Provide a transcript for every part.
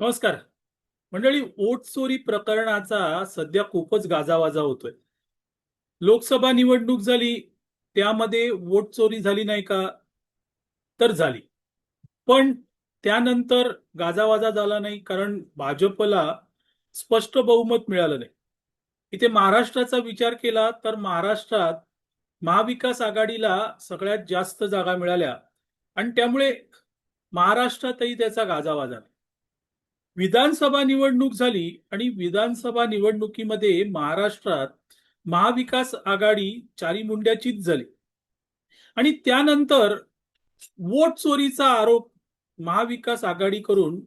नमस्कार. मंडळी ओट चोरी प्रकरणाचा सध्या खूपच गाजावाजा होतोय. लोकसभा निवडणूक झाली त्यामध्ये वोट चोरी झाली नाही का तर झाली. पण त्यानंतर गाजावाजा झाला नाही कारण भाजपला स्पष्ट बहुमत मिळालं नाही. इथे महाराष्ट्राचा विचार केला तर महाराष्ट्रात महाविकास आघाडीला सगळ्यात जास्त जागा मिळाल्या. आणि त्यामुळे महाराष्ट्रातही त्याचा गाजावाजा नाही विधानसभा निवडणूक झाली आणि विधानसभा निवडणुकीमध्ये महाराष्ट्रात महाविकास आघाडी चारी मुंड्याचीच झाली. आणि त्यानंतर वोट चोरीचा आरोप महाविकास आघाडी करून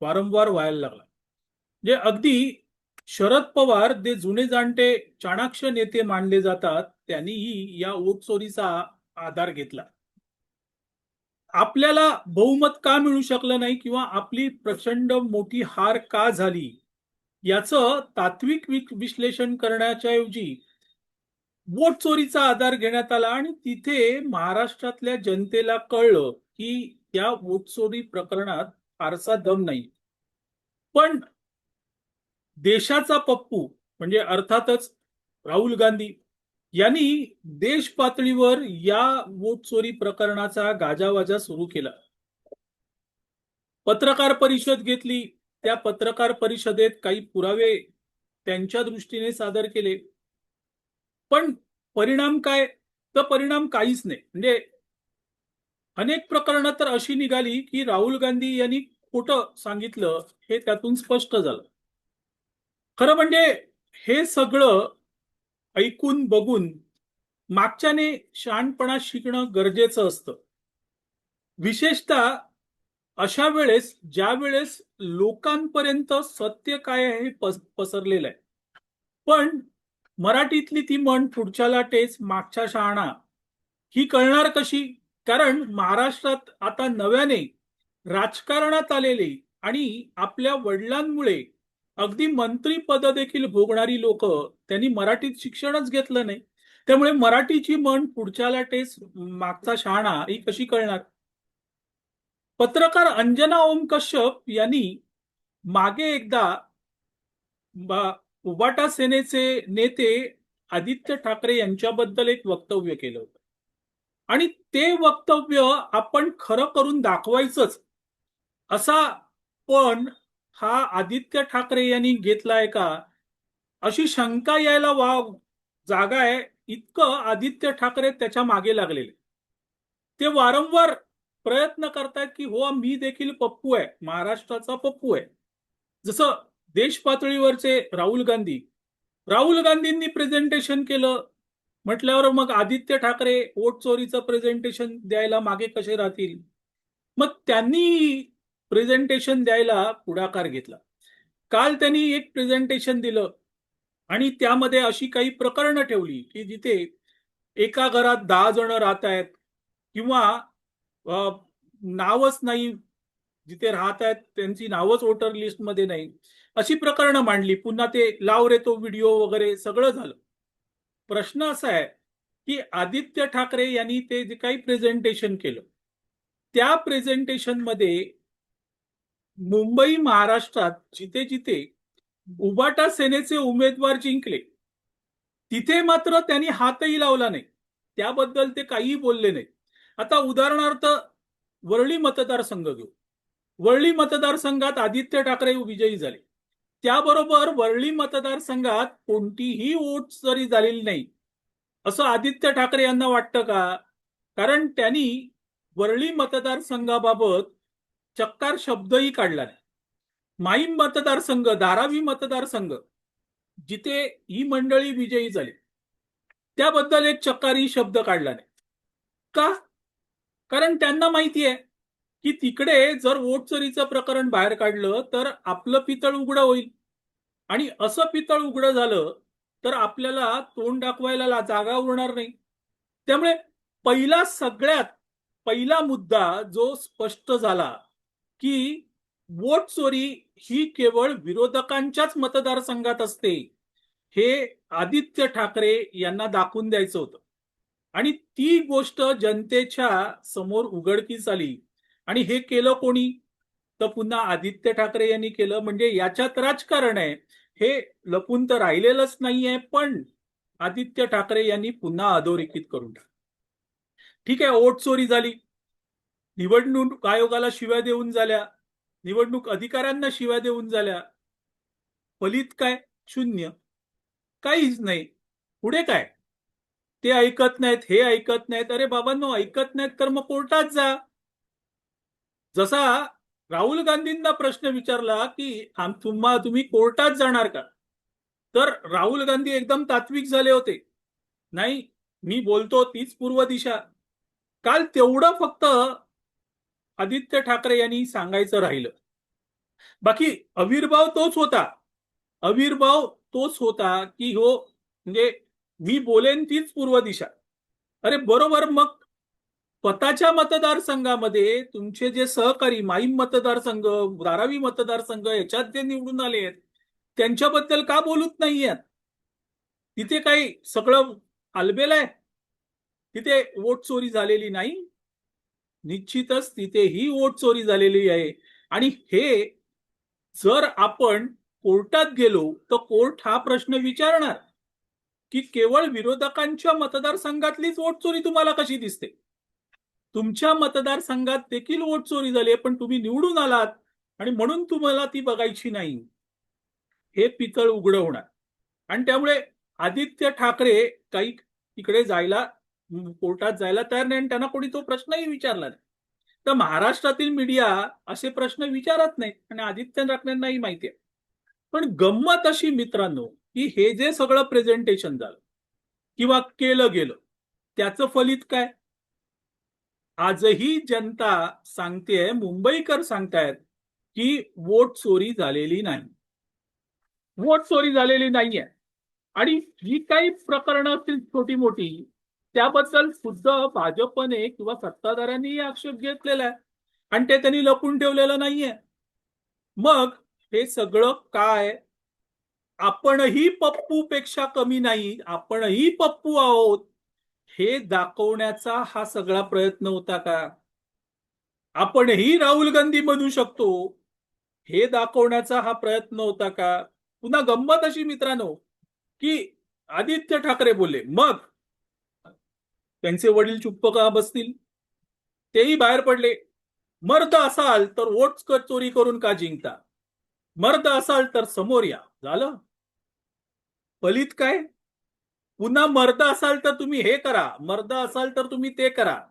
वारंवार व्हायला लागला. म्हणजे अगदी शरद पवार जे जुने जाणते चाणाक्ष नेते मानले जातात त्यांनीही या वोट चोरीचा आधार घेतला. आपल्याला बहुमत का मिळू शकलं नाही किंवा आपली प्रचंड मोठी हार का झाली? याचं तात्विक विश्लेषण करण्याच्या ऐवजी वोट चोरीचा आधार घेण्यात आला आणि तिथे महाराष्ट्रातल्या जनतेला कळलं की या वोट चोरी प्रकरणात फारसा दम नाही. पण देशाचा पप्पू म्हणजे अर्थातच राहुल गांधी यांनी देश पातळीवर या वोट चोरी प्रकरणाचा गाजावाजा सुरू केला. पत्रकार परिषद घेतली. त्या पत्रकार परिषदेत काही पुरावे त्यांच्या दृष्टीने सादर केले. पण परिणाम काय? तर परिणाम काहीच नाही. म्हणजे अनेक प्रकरणं तर अशी निघाली की राहुल गांधी यांनी खोटं सांगितलं हे त्यातून स्पष्ट झालं. खरं म्हणजे हे सगळं ऐकून बघून मागच्याने शहाणपणा शिकणं गरजेचं असतं. विशेषतः अशा वेळेस ज्या वेळेस लोकांपर्यंत सत्य काय आहे हे पस- पसरलेलं आहे. पण मराठीतली ती म्हण पुढच्याला टेच मागच्या शहाणा. ही कळणार कशी? कारण महाराष्ट्रात आता नव्याने राजकारणात आलेले आणि आपल्या वडिलांमुळे अगदी मंत्रीपद देखील भोगणारी लोक त्यांनी मराठीत शिक्षणच घेतलं नाही. त्यामुळे मराठीची म्हण पुढच्याला टेस मागचा शहाणा ही कशी कळणार? पत्रकार अंजना ओम कश्यप यांनी मागे एकदा उबाटा सेनेचे नेते आदित्य ठाकरे यांच्याबद्दल एक वक्तव्य केलं होतं. आणि ते वक्तव्य आपण खरं करून दाखवायचंच. असा पण हा आदित्य ठाकरे यांनी घेतलाय का? अशी शंका यायला वा जागा आहे. इतकं आदित्य ठाकरे त्याच्यामागे लागलेले. ते वारंवार प्रयत्न करतात की हो मी देखील पप्पू आहे. महाराष्ट्राचा पप्पू आहे. जसं देश पातळीवरचे राहुल गांधी. राहुल गांधींनी प्रेझेंटेशन केलं. म्हटल्यावर मग आदित्य ठाकरे वोट चोरीचं प्रेझेंटेशन द्यायला मागे कसे राहतील? मग त्यांनी प्रेझेंटेशन द्यायला पुढाकार घेतला. काल त्यांनी एक प्रेझेंटेशन दिलं आणि त्यामध्ये अशी काही प्रकरणं ठेवली की जिथे एका घरात दहा जण राहत आहेत किंवा नावच नाही जिथे राहत आहेत त्यांची नावच वोटर लिस्टमध्ये नाही अशी प्रकरणं मांडली. पुन्हा ते लाव रे तो व्हिडिओ वगैरे सगळं झालं. प्रश्न असा आहे की आदित्य ठाकरे यांनी ते जे काही प्रेझेंटेशन केलं त्या प्रेझेंटेशनमध्ये मुंबई महाराष्ट्रात जिथे जिथे उबाटा सेनेचे उमेदवार जिंकले तिथे मात्र त्यांनी हातही लावला नाही. त्याबद्दल ते काहीही बोलले नाही. आता उदाहरणार्थ वरळी मतदारसंघ घेऊ. वरळी मतदारसंघात आदित्य ठाकरे विजयी झाले. त्याबरोबर वरळी मतदारसंघात कोणतीही वोट जरी झालेली नाही असं आदित्य ठाकरे यांना वाटतं का? कारण त्यांनी वरळी मतदारसंघाबाबत चक्कार शब्दही काढला नाही. माईम मतदारसंघ धारावी मतदारसंघ जिथे ही मंडळी विजयी झाली त्याबद्दल एक चक्कारी शब्द काढला नाही. का? कारण त्यांना माहिती आहे की तिकडे जर वोटचोरीचं प्रकरण बाहेर काढलं तर आपलं पितळ उघडं होईल. आणि असं पितळ उघडं झालं तर आपल्याला तोंड दाखवायला ला- जागा उरणार नाही. त्यामुळे पहिला सगळ्यात पहिला मुद्दा जो स्पष्ट झाला की वोट चोरी ही केवळ विरोधकांच्याच मतदारसंघात असते हे आदित्य ठाकरे यांना दाखवून द्यायचं होतं. आणि ती गोष्ट जनतेच्या समोर उघडकीस आली. आणि हे केलं कोणी? तर पुन्हा आदित्य ठाकरे यांनी केलं. म्हणजे याच्यात राजकारण आहे. हे लपून तर राहिलेलंच नाहीये पण आदित्य ठाकरे यांनी पुन्हा अधोरेखित करून टाकलं. ठीक आहे ओट चोरी झाली. निवडणूक आयोगाला शिव्या देऊन झाल्या. निवडणूक अधिकाऱ्यांना शिव्या देऊन झाल्या. फलित काय? शून्य. काहीच नाही. पुढे काय? ते ऐकत नाहीत हे ऐकत नाहीत. अरे बाबांनो ऐकत नाहीत तर मग कोर्टात जा. जसा राहुल गांधींना प्रश्न विचारला की तुम्हा तुम्ही कोर्टात जाणार का? तर राहुल गांधी एकदम तात्विक झाले होते. नाही मी बोलतो तीच पूर्व दिशा. काल तेवढं फक्त आदित्य ठाकरे यांनी सांगायचं राहिलं. बाकी आविर्भाव तोच होता. आविर्भाव तोच होता की हो म्हणजे मी बोलेन तीच पूर्व दिशा. अरे बरोबर मग स्वतःच्या मतदारसंघामध्ये तुमचे जे सहकारी माईम मतदारसंघ धारावी मतदारसंघ याच्यात जे निवडून आले आहेत त्यांच्याबद्दल का बोलत नाहीयेत तिथे काही सगळं आलबेल आहे? तिथे वोट चोरी झालेली नाही? निश्चितच तिथे ही वोट चोरी झालेली आहे. आणि हे जर आपण कोर्टात गेलो तर कोर्ट हा प्रश्न विचारणार की केवळ विरोधकांच्या मतदारसंघातलीच वोट चोरी तुम्हाला कशी दिसते? तुमच्या मतदारसंघात देखील वोट चोरी झाली पण तुम्ही निवडून आलात आणि म्हणून तुम्हाला ती बघायची नाही. हे पितळ उघड होणार. आणि त्यामुळे आदित्य ठाकरे काही इकडे जायला कोर्टात जायला तयार नाही आणि त्यांना कोणी तो प्रश्नही विचारला नाही. तर महाराष्ट्रातील मीडिया असे प्रश्न विचारत नाही आणि आदित्य ठाकरेंनाही माहिती आहे. पण गंमत अशी मित्रांनो की हे जे सगळं प्रेझेंटेशन झालं किंवा केलं गेलं त्याचं फलित काय? आजही जनता सांगतेय मुंबईकर सांगतायत की वोट चोरी झालेली नाही. वोट चोरी झालेली नाहीये. आणि जी काही प्रकरणं असतील छोटी मोठी त्याबद्दल सुद्धा भाजपने किंवा सत्ताधाऱ्यांनी आक्षेप घेतलेला आहे. आणि ते त्यांनी लपून ठेवलेलं नाहीये. मग हे सगळं काय? आपणही पप्पू पेक्षा कमी नाही आपणही पप्पू आहोत. हे दाखवण्याचा हा सगळा प्रयत्न होता का? आपणही राहुल गांधी बनू शकतो. हे दाखवण्याचा हा प्रयत्न होता का? पुन्हा गंमत अशी मित्रांनो की आदित्य ठाकरे बोलले. मग त्यांचे वडील चुप्प का बसतील? तेही बाहेर पडले. मर्द असाल तर वोट क- चोरी करून का जिंकता? मर्द असाल तर समोर या. झालं? फलित काय? पुन्हा मर्द असाल तर तुम्ही हे करा. मर्द असाल तर तुम्ही ते करा.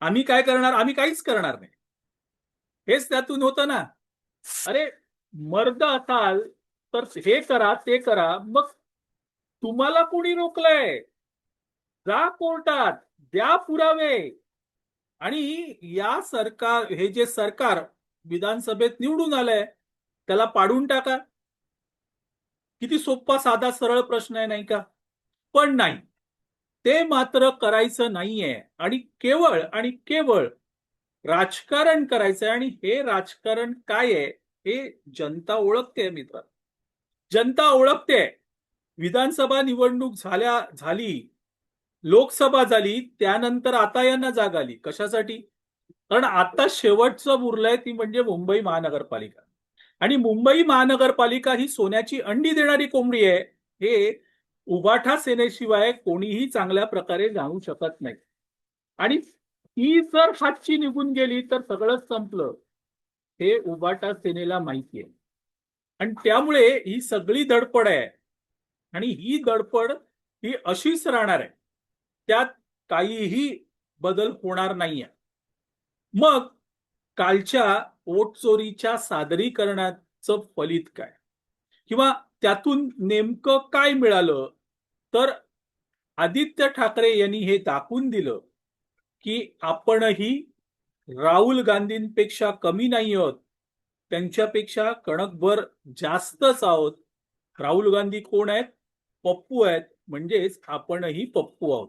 आम्ही काय करणार? आम्ही काहीच करणार नाही. हेच त्यातून होतं ना. अरे मर्द असाल तर हे करा ते करा. मग तुम्हाला कोणी रोखलंय? जा कोर्टात द्या पुरावे. आणि या सरकार हे जे सरकार विधानसभेत निवडून आलंय त्याला पाडून टाका. किती सोपा साधा सरळ प्रश्न आहे नाही का? पण नाही. ते मात्र करायचं नाहीये. आणि केवळ आणि केवळ राजकारण करायचंय. आणि हे राजकारण काय आहे? हे जनता ओळखते मित्र. जनता ओळखते. विधानसभा निवडणूक झाल्या झाली. लोकसभा झाली त्यानंतर आता यांना जाग आली. कशासाठी? कारण आता शेवटचं उरलंय ती म्हणजे मुंबई महानगरपालिका. आणि मुंबई महानगरपालिका ही सोन्याची अंडी देणारी कोंबडी आहे. हे उबाठा सेनेशिवाय कोणीही चांगल्या प्रकारे जाणू शकत नाही. आणि ती जर हातची निघून गेली तर सगळंच संपलं. हे उभाटा सेनेला माहिती आहे. आणि त्यामुळे ही सगळी धडपड आहे. आणि ही धडपड ही अशीच राहणार आहे. त्यात काहीही बदल होणार नाहीये. मग कालच्या वोट चोरीच्या सादरीकरणाचं फलित काय किंवा त्यातून नेमकं काय मिळालं? तर आदित्य ठाकरे यांनी हे दाखवून दिलं की आपणही राहुल गांधींपेक्षा कमी नाही आहोत. त्यांच्यापेक्षा कणकभर जास्तच आहोत. राहुल गांधी कोण आहेत? पप्पू आहेत. म्हणजेच आपणही पप्पू आहोत.